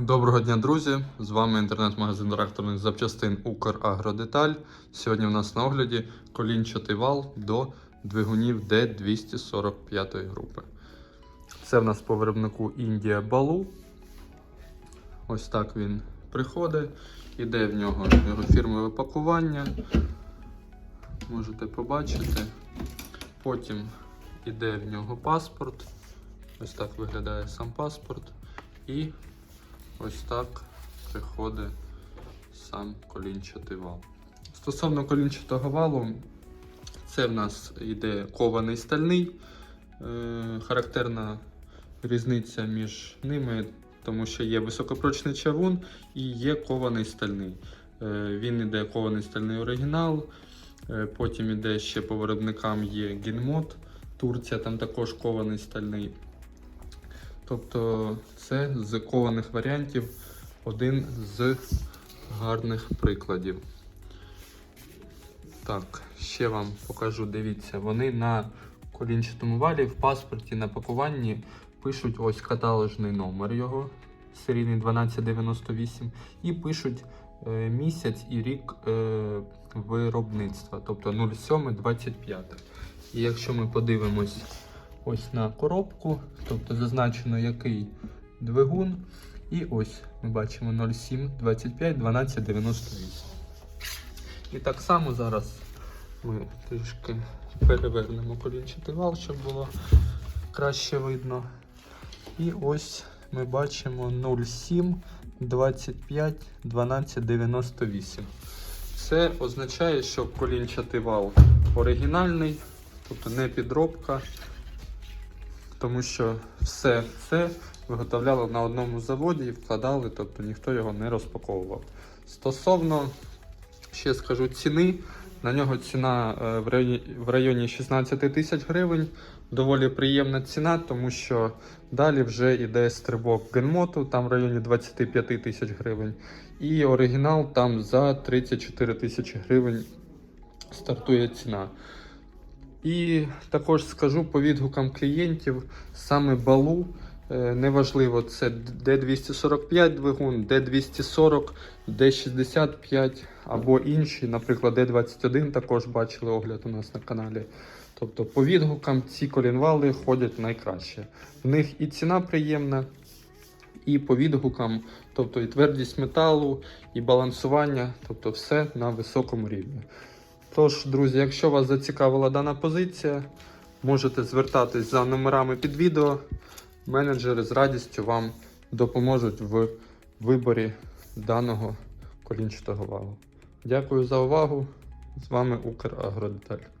Доброго дня, друзі! З вами інтернет-магазин тракторних запчастин Украгродеталь. Сьогодні у нас на огляді колінчатий вал до двигунів D245 групи. Це в нас по виробнику Індія Балу. Ось так він приходить. Іде в нього його фірмове пакування. Можете побачити. Потім іде в нього паспорт. Ось так виглядає сам паспорт. І ось так приходить сам колінчатий вал. Стосовно колінчатого валу, це в нас йде кований стальний. Е, характерна різниця між ними, тому що є високопрочний чавун і є кований стальний. Е, він іде кований стальний оригінал. Е, потім іде ще по виробникам є Гінмод. Турція там також кований стальний. Тобто це з кованих варіантів один з гарних прикладів. Так, ще вам покажу, дивіться, вони на колінчатому валі в паспорті на пакуванні пишуть ось каталожний номер його, серійний 1298, і пишуть е, місяць і рік е, виробництва, тобто 0725. І якщо ми подивимось ось на коробку, тобто зазначено який двигун. І ось ми бачимо 07 25 12 98. І так само зараз ми трішки перевернемо колінчатий вал, щоб було краще видно. І ось ми бачимо 07 25 12 98. Це означає, що колінчатий вал оригінальний, тобто не підробка тому що все це виготовляло на одному заводі і вкладали, тобто ніхто його не розпаковував. Стосовно, ще скажу, ціни, на нього ціна е, в районі 16 тисяч гривень. Доволі приємна ціна, тому що далі вже йде стрибок генмоту, там в районі 25 тисяч гривень. І оригінал там за 34 тисячі гривень стартує ціна. І також скажу по відгукам клієнтів, саме балу, е, неважливо, це D245 двигун, D240, D65 або інші, наприклад, D21 також бачили огляд у нас на каналі. Тобто по відгукам ці колінвали ходять найкраще. В них і ціна приємна, і по відгукам, тобто і твердість металу, і балансування, тобто все на високому рівні. Тож, друзі, якщо вас зацікавила дана позиція, можете звертатись за номерами під відео. Менеджери з радістю вам допоможуть в виборі даного колінчатого валу. Дякую за увагу. З вами Украгродеталь.